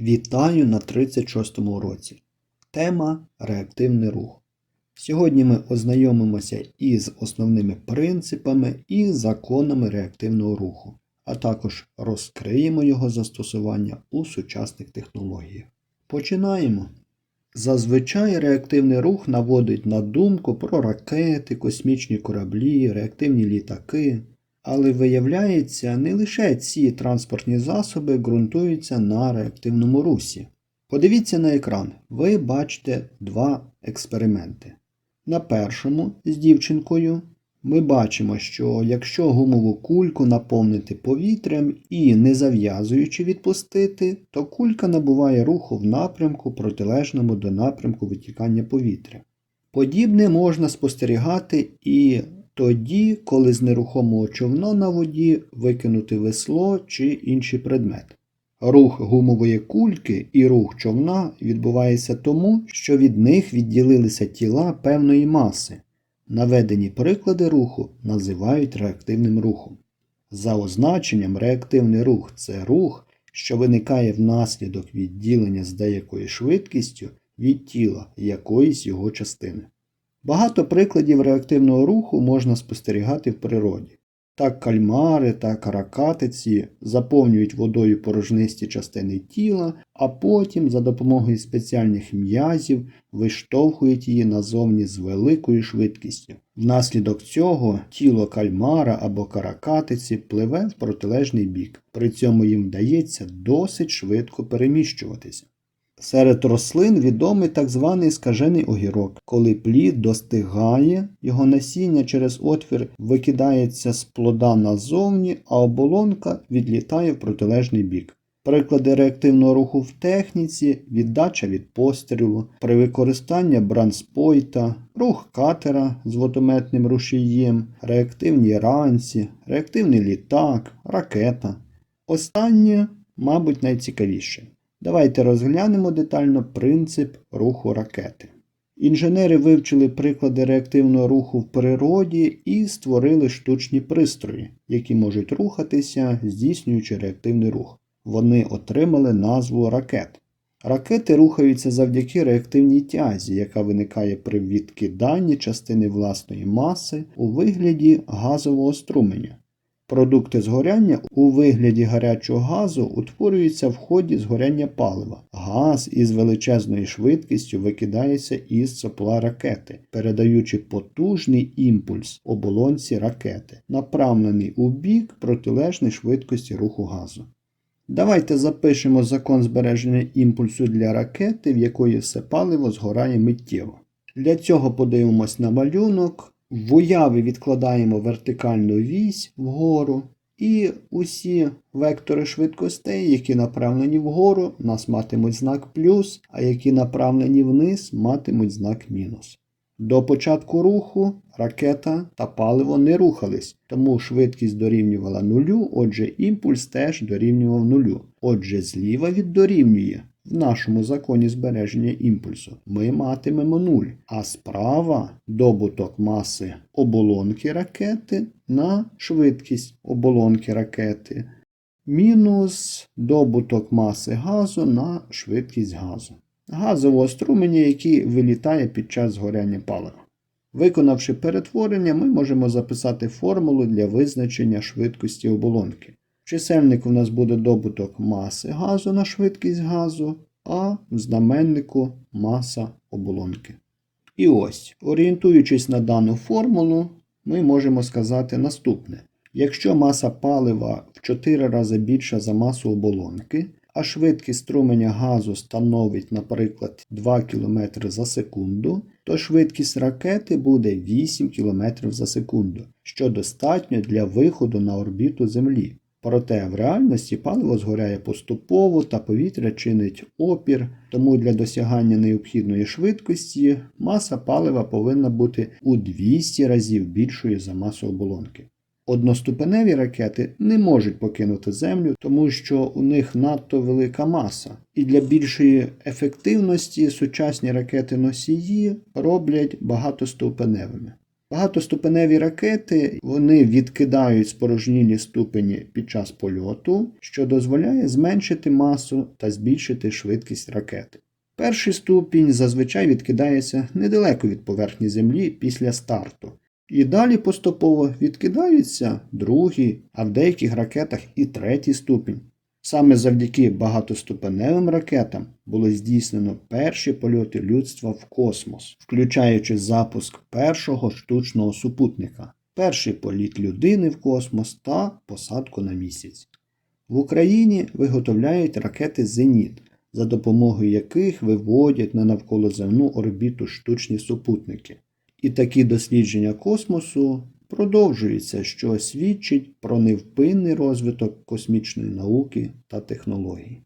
Вітаю на 36-му уроці. Тема реактивний рух. Сьогодні ми ознайомимося із основними принципами і законами реактивного руху, а також розкриємо його застосування у сучасних технологіях. Починаємо. Зазвичай реактивний рух наводить на думку про ракети, космічні кораблі, реактивні літаки. Але виявляється, не лише ці транспортні засоби ґрунтуються на реактивному русі. Подивіться на екран. Ви бачите два експерименти. На першому з дівчинкою ми бачимо, що якщо гумову кульку наповнити повітрям і не зав'язуючи відпустити, то кулька набуває руху в напрямку, протилежному до напрямку витікання повітря. Подібне можна спостерігати і тоді, коли з нерухомого човна на воді викинути весло чи інший предмет. Рух гумової кульки і рух човна відбувається тому, що від них відділилися тіла певної маси. Наведені приклади руху називають реактивним рухом. За означенням, реактивний рух це рух, що виникає внаслідок відділення з деякою швидкістю від тіла якоїсь його частини. Багато прикладів реактивного руху можна спостерігати в природі. Так кальмари та каракатиці заповнюють водою порожнисті частини тіла, а потім за допомогою спеціальних м'язів виштовхують її назовні з великою швидкістю. Внаслідок цього тіло кальмара або каракатиці пливе в протилежний бік, при цьому їм вдається досить швидко переміщуватися. Серед рослин відомий так званий скажений огірок. Коли плід достигає, його насіння через отвір викидається з плода назовні, а оболонка відлітає в протилежний бік. Приклади реактивного руху в техніці, віддача від пострілу, при використанні бранспойта, рух катера з водометним рушієм, реактивні ранці, реактивний літак, ракета. Останнє, мабуть, найцікавіше. Давайте розглянемо детально принцип руху ракети. Інженери вивчили приклади реактивного руху в природі і створили штучні пристрої, які можуть рухатися, здійснюючи реактивний рух. Вони отримали назву ракет. Ракети рухаються завдяки реактивній тязі, яка виникає при відкиданні частини власної маси у вигляді газового струменя. Продукти згоряння у вигляді гарячого газу утворюються в ході згоряння палива. Газ із величезною швидкістю викидається із сопла ракети, передаючи потужний імпульс оболонці ракети, направлений у бік протилежної швидкості руху газу. Давайте запишемо закон збереження імпульсу для ракети, в якої все паливо згорає миттєво. Для цього подивимось на малюнок. В уяві відкладаємо вертикальну вісь вгору, і усі вектори швидкостей, які направлені вгору, у нас матимуть знак плюс, а які направлені вниз, матимуть знак мінус. До початку руху ракета та паливо не рухались, тому швидкість дорівнювала нулю, отже, імпульс теж дорівнював нулю. Отже, зліва від дорівнює в нашому законі збереження імпульсу ми матимемо 0, а справа добуток маси оболонки ракети на швидкість оболонки ракети, мінус добуток маси газу на швидкість газу. Газового струменя, який вилітає під час згоряння палива. Виконавши перетворення, ми можемо записати формулу для визначення швидкості оболонки. Чисельник у нас буде добуток маси газу на швидкість газу, а в знаменнику маса оболонки. І ось, орієнтуючись на дану формулу, ми можемо сказати наступне. Якщо маса палива в 4 рази більша за масу оболонки, а швидкість струменя газу становить, наприклад, 2 км за секунду, то швидкість ракети буде 8 км за секунду, що достатньо для виходу на орбіту Землі. Проте в реальності паливо згоряє поступово та повітря чинить опір, тому для досягання необхідної швидкості маса палива повинна бути у 200 разів більшою за масу оболонки. Одноступеневі ракети не можуть покинути Землю, тому що у них надто велика маса. І для більшої ефективності сучасні ракети носії роблять багатоступеневими. Багатоступеневі ракети вони відкидають спорожнілі ступені під час польоту, що дозволяє зменшити масу та збільшити швидкість ракети. Перший ступінь зазвичай відкидається недалеко від поверхні Землі після старту. І далі поступово відкидаються другий, а в деяких ракетах і третій ступінь. Саме завдяки багатоступеневим ракетам було здійснено перші польоти людства в космос, включаючи запуск першого штучного супутника, перший політ людини в космос та посадку на місяць. В Україні виготовляють ракети Зеніт, за допомогою яких виводять на навколоземну орбіту штучні супутники. І такі дослідження космосу продовжуються, що свідчить про невпинний розвиток космічної науки та технологій.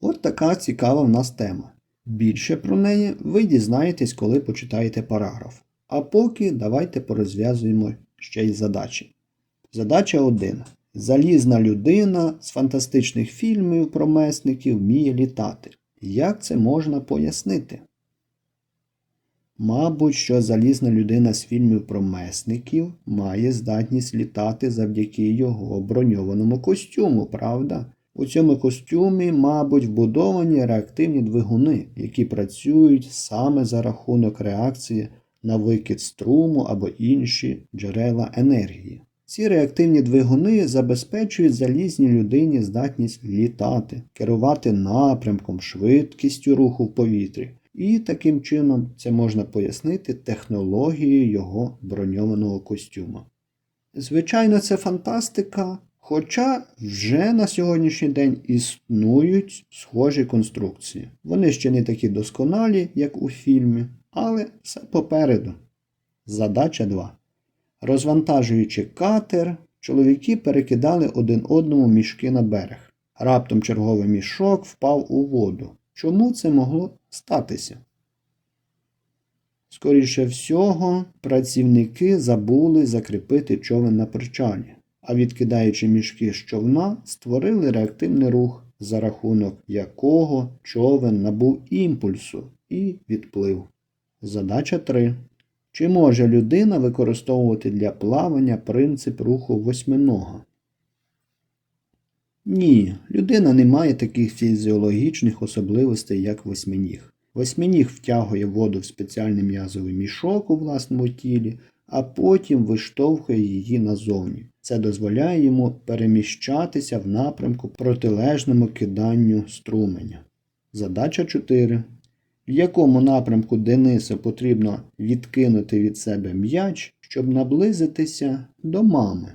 От така цікава в нас тема. Більше про неї ви дізнаєтесь, коли почитаєте параграф. А поки давайте порозв'язуємо ще й задачі. Задача 1. Залізна людина з фантастичних фільмів про месників вміє літати. Як це можна пояснити? Мабуть, що залізна людина з фільмів про месників має здатність літати завдяки його броньованому костюму, правда? У цьому костюмі, мабуть, вбудовані реактивні двигуни, які працюють саме за рахунок реакції на викид струму або інші джерела енергії. Ці реактивні двигуни забезпечують залізній людині здатність літати, керувати напрямком, швидкістю руху в повітрі. І таким чином це можна пояснити технологією його броньованого костюма. Звичайно, це фантастика, хоча вже на сьогоднішній день існують схожі конструкції. Вони ще не такі досконалі, як у фільмі, але все попереду. Задача 2. Розвантажуючи катер, чоловіки перекидали один одному мішки на берег. Раптом черговий мішок впав у воду. Чому це могло статися? Скоріше всього, працівники забули закріпити човен на причалі, а відкидаючи мішки з човна, створили реактивний рух, за рахунок якого човен набув імпульсу і відплив. Задача 3. Чи може людина використовувати для плавання принцип руху восьминога? Ні, людина не має таких фізіологічних особливостей, як восьминіг. Восьминіг втягує воду в спеціальний м'язовий мішок у власному тілі, а потім виштовхує її назовні. Це дозволяє йому переміщатися в напрямку протилежному киданню струменя. Задача 4. В якому напрямку Денису потрібно відкинути від себе м'яч, щоб наблизитися до мами?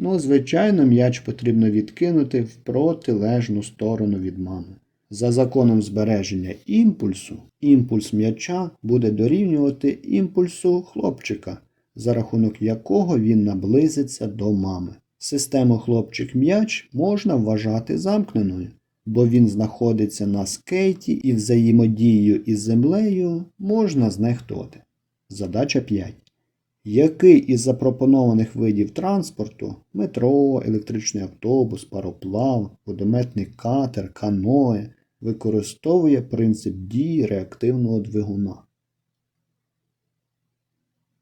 Ну, звичайно, м'яч потрібно відкинути в протилежну сторону від мами. За законом збереження імпульсу, імпульс м'яча буде дорівнювати імпульсу хлопчика, за рахунок якого він наблизиться до мами. Систему хлопчик-м'яч можна вважати замкненою, бо він знаходиться на скейті і взаємодією із землею можна знехтувати. Задача 5. Який із запропонованих видів транспорту метро, електричний автобус, пароплав, водометний катер, каное використовує принцип дії реактивного двигуна?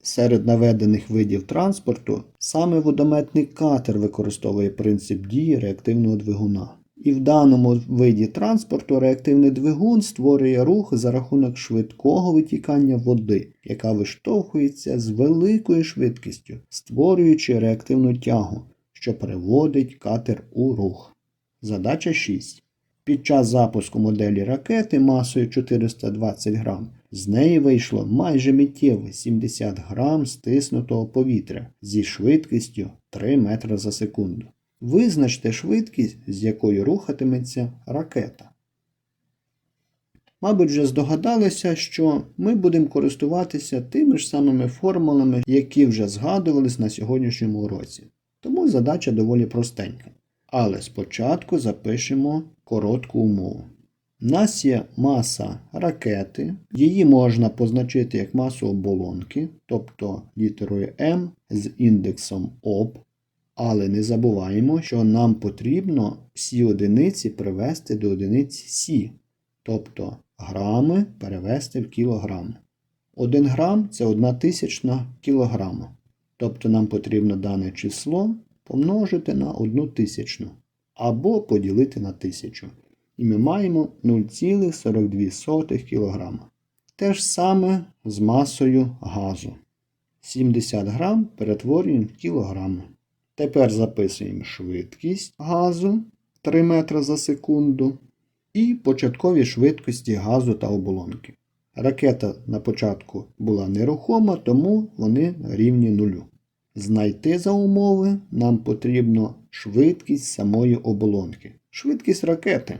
Серед наведених видів транспорту саме водометний катер використовує принцип дії реактивного двигуна. І в даному виді транспорту реактивний двигун створює рух за рахунок швидкого витікання води, яка виштовхується з великою швидкістю, створюючи реактивну тягу, що приводить катер у рух. Задача 6. Під час запуску моделі ракети масою 420 грам з неї вийшло майже миттєво 70 грам стиснутого повітря зі швидкістю 3 метри за секунду. Визначте швидкість, з якою рухатиметься ракета. Мабуть, вже здогадалися, що ми будемо користуватися тими ж самими формулами, які вже згадувались на сьогоднішньому уроці. Тому задача доволі простенька. Але спочатку запишемо коротку умову. У нас є маса ракети, її можна позначити як масу оболонки, тобто літерою М з індексом ОП. Але не забуваємо, що нам потрібно всі одиниці привести до одиниць Сі, тобто грами перевести в кілограми. 1 грам це 1 тисячна кілограма. Тобто нам потрібно дане число помножити на 1 тисячну або поділити на тисячу. І ми маємо 0,42 кг. Те ж саме з масою газу. 70 грам перетворюємо в кілограми. Тепер записуємо швидкість газу 3 метри за секунду і початкові швидкості газу та оболонки. Ракета на початку була нерухома, тому вони рівні нулю. Знайти за умови нам потрібно швидкість самої оболонки. Швидкість ракети.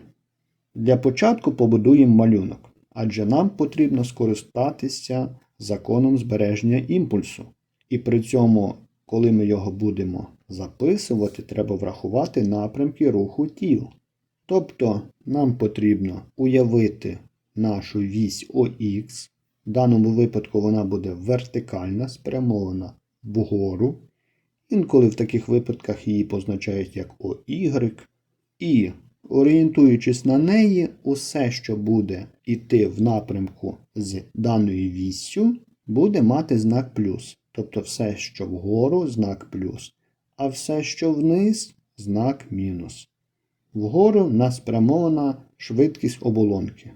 Для початку побудуємо малюнок, адже нам потрібно скористатися законом збереження імпульсу. І при цьому, коли ми його будемо записувати, треба врахувати напрямки руху тіл. Тобто нам потрібно уявити нашу вісь ОХ. В даному випадку вона буде вертикальна, спрямована вгору. Інколи в таких випадках її позначають як ОY. І орієнтуючись на неї, усе, що буде йти в напрямку з даною віссю, буде мати знак плюс. Тобто все, що вгору, знак плюс, а все, що вниз, знак мінус. Вгору нас спрямована швидкість оболонки.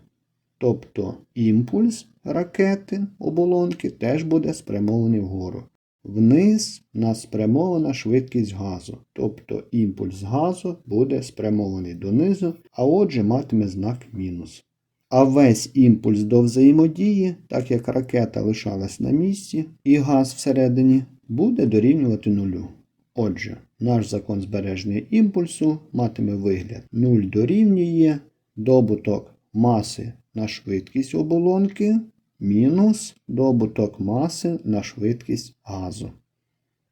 Тобто імпульс ракети оболонки теж буде спрямований вгору. Вниз нас спрямована швидкість газу, тобто імпульс газу буде спрямований донизу, а отже матиме знак мінус. А весь імпульс до взаємодії, так як ракета лишалась на місці і газ всередині, буде дорівнювати нулю. Отже, наш закон збереження імпульсу матиме вигляд 0 дорівнює добуток маси на швидкість оболонки мінус добуток маси на швидкість газу.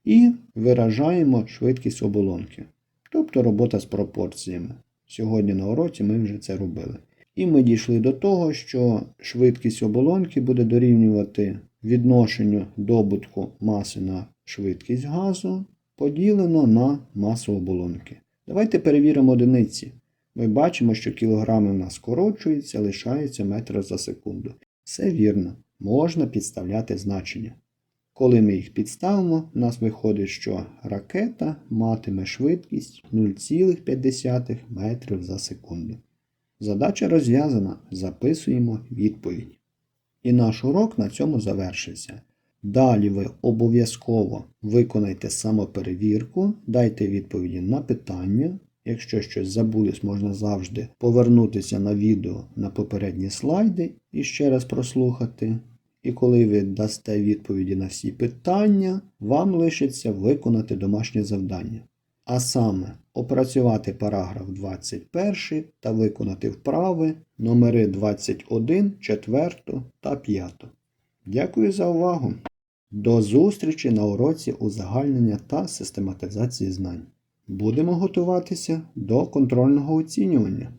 І виражаємо швидкість оболонки. Тобто робота з пропорціями. Сьогодні на уроці ми вже це робили. І ми дійшли до того, що швидкість оболонки буде дорівнювати відношенню добутку маси на швидкість газу поділено на масу оболонки. Давайте перевіримо одиниці. Ми бачимо, що кілограми в нас скорочуються, лишаються метри за секунду. Все вірно, можна підставляти значення. Коли ми їх підставимо, у нас виходить, що ракета матиме швидкість 0,5 метрів за секунду. Задача розв'язана, записуємо відповідь. І наш урок на цьому завершився. Далі ви обов'язково виконайте самоперевірку, дайте відповіді на питання. Якщо щось забулось, можна завжди повернутися на відео на попередні слайди і ще раз прослухати. І коли ви дасте відповіді на всі питання, вам лишиться виконати домашнє завдання. А саме опрацювати параграф 21 та виконати вправи номери 21, 4 та 5. Дякую за увагу! До зустрічі на уроці узагальнення та систематизації знань. Будемо готуватися до контрольного оцінювання.